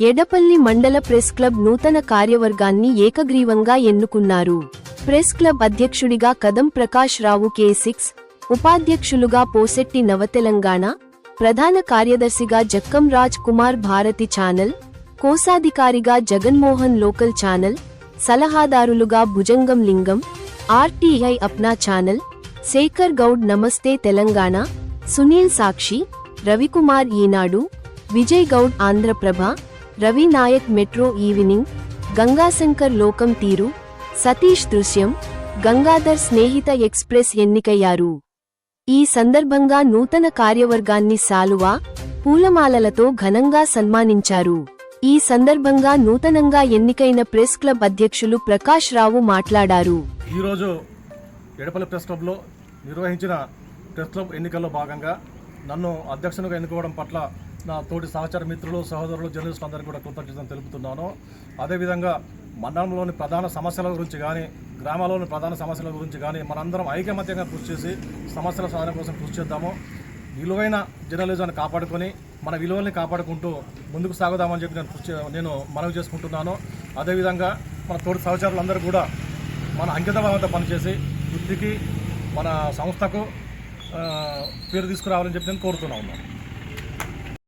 ఎడపల్లి మండల press club నూతన కార్యవర్గాన్ని ఏకగ్రీవంగా ఎన్నుకున్నారు. ప్రెస్ క్లబ్ అధ్యక్షుడిగా కదం ప్రకాష్ రావు కే సిక్స్ ఉపాధ్యక్షులుగా పోసెట్టి నవతెలంగాణ ప్రధాన కార్యదర్శిగా జక్కం రాజ్ కుమార్ భారతి ఛానల్ కోశాధికారిగా Jaganmohan local channel సలహాదారులుగా Bhujangam Lingam RTI Apna channel Sekhar Goud Namaste Telangana Sunil Sakshi Ravikumar Eenadu Vijay Goud Andhraprabha Ravi Naik metro evening Gangashankar లోకం తీరు సతీష్ దృశ్యం గంగాధర్ స్నేహిత ఎక్స్ప్రెస్ ఎన్నికయ్యారు. ఈ సందర్భంగా నూతన కార్యవర్గాన్ని సాలువా పూలమాలలతో ఘనంగా సన్మానించారు. ఈ సందర్భంగా నూతనంగా ఎన్నికైన ప్రెస్ క్లబ్ అధ్యక్షులు ప్రకాష్ రావు మాట్లాడారు. ఈరోజు ఎడపల్లి ప్రెస్ క్లబ్లో నిర్వహించిన ప్రెస్ క్లబ్ ఎన్నికల్లో భాగంగా నన్ను అధ్యక్షునిగా ఎన్నుకోవడం పట్ల నా తోటి సహచర మిత్రులు సహోదరులు జర్నలిస్టులు అందరికీ కూడా కృతజ్ఞతలు తెలుపుతున్నాను. అదేవిధంగా మండలంలోని ప్రధాన సమస్యల గురించి కానీ గ్రామాల్లోని ప్రధాన సమస్యల గురించి కానీ మనందరం ఐకమత్యంగా కృషి చేసి సమస్యల సాధన కోసం కృషి చేద్దాము. విలువైన జర్నలిజాన్ని కాపాడుకొని మన విలువల్ని కాపాడుకుంటూ ముందుకు సాగుదామని చెప్పి నేను కృషి నేను మనవి చేసుకుంటున్నాను. అదేవిధంగా మన తోటి సహచరులందరూ కూడా మన అంకితభావంతో పనిచేసి వృత్తికి మన సంస్థకు పేరు తీసుకురావాలని చెప్పి నేను కోరుతున్నా ఉన్నాను